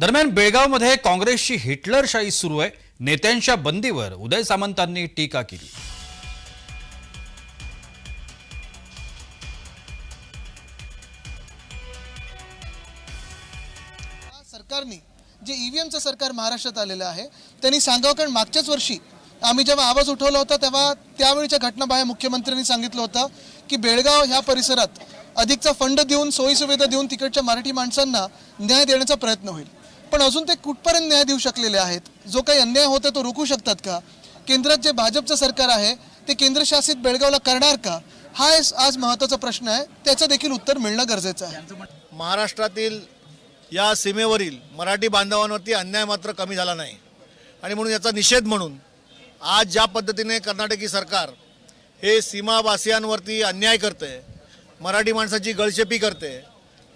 दरम्यान बेळगावमध्ये काँग्रेसची हिटलरशाही सुरू आहे. नेत्यांच्या बंदीवर उदय सामंतांनी टीका केली. सरकारने जे ईव्हीएमचं सरकार महाराष्ट्रात आलेलं आहे त्यांनी सांगावं कारण मागच्याच वर्षी आम्ही जेव्हा आवाज उठवला होता तेव्हा त्यावेळीच्या घटनाबाह्य मुख्यमंत्र्यांनी सांगितलं होतं की बेळगाव ह्या परिसरात अधिकचा फंड देऊन सोयीसुविधा देऊन तिकडच्या मराठी माणसांना न्याय देण्याचा प्रयत्न होईल. पण अजून ते कुठपर्यंत न्याय देऊ शकलेले आहेत? जो काही अन्याय होतो तो रोखू शकतात का? केंद्रात जे भाजपचं सरकार आहे ते केंद्रशासित बेळगावला करणार का? हा आज महत्त्वाचा प्रश्न आहे. त्याचं देखील उत्तर मिळणं गरजेचं आहे. महाराष्ट्रातील या सीमेवरील मराठी बांधवांवरती अन्याय मात्र कमी झाला नाही. आणि म्हणून याचा निषेध म्हणून आज ज्या पद्धतीने कर्नाटकी सरकार हे सीमावासियांवरती अन्याय करते मराठी माणसाची गळशेपी करते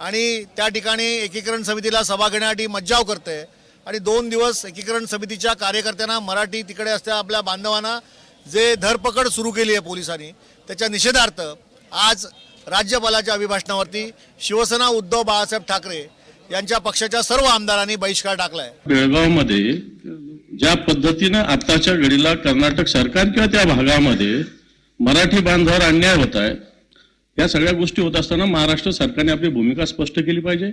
आणि त्या ठिकाणी एकीकरण समितीला सभा घेण्यासाठी मज्जाव करते. आणि दोन दिवस एकीकरण समितीच्या कार्यकर्त्यांना मराठी तिकडे असल्या आपल्या बांधवांना जे धरपकड सुरू केली आहे पोलिसांनी त्याच्या निषेधार्थ आज राज्यपालाच्या अभिभाषणावरती शिवसेना उद्धव बाळासाहेब ठाकरे यांच्या पक्षाच्या सर्व आमदारांनी बहिष्कार टाकलाय. बेळगावमध्ये ज्या पद्धतीनं आताच्या घडीला कर्नाटक सरकार किंवा त्या भागामध्ये मराठी बांधवावर अन्याय होत आहे या सगळ्या गोष्टी होत असताना महाराष्ट्र सरकारने आपली भूमिका स्पष्ट केली पाहिजे.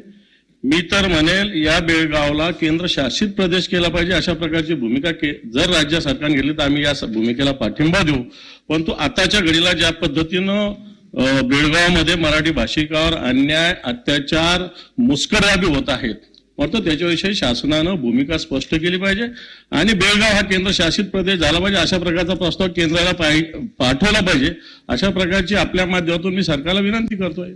मी तर म्हणेल या बेळगावला केंद्र शासित प्रदेश केला पाहिजे अशा प्रकारची भूमिका के जर राज्य सरकारने घेतली तर आम्ही या भूमिकेला पाठिंबा देऊ. परंतु आताच्या घडीला ज्या पद्धतीनं बेळगावमध्ये मराठी भाषिकावर अन्याय अत्याचार मुस्कराबी होत आहेत परंतु त्याच्याविषयी शासनानं भूमिका स्पष्ट केली पाहिजे. आणि बेळगाव हा केंद्र शासित प्रदेश झाला पाहिजे अशा प्रकारचा प्रस्ताव केंद्राला पाठवला पाहिजे. अशा प्रकारची आपल्या माध्यमातून मी सरकारला विनंती करतोय.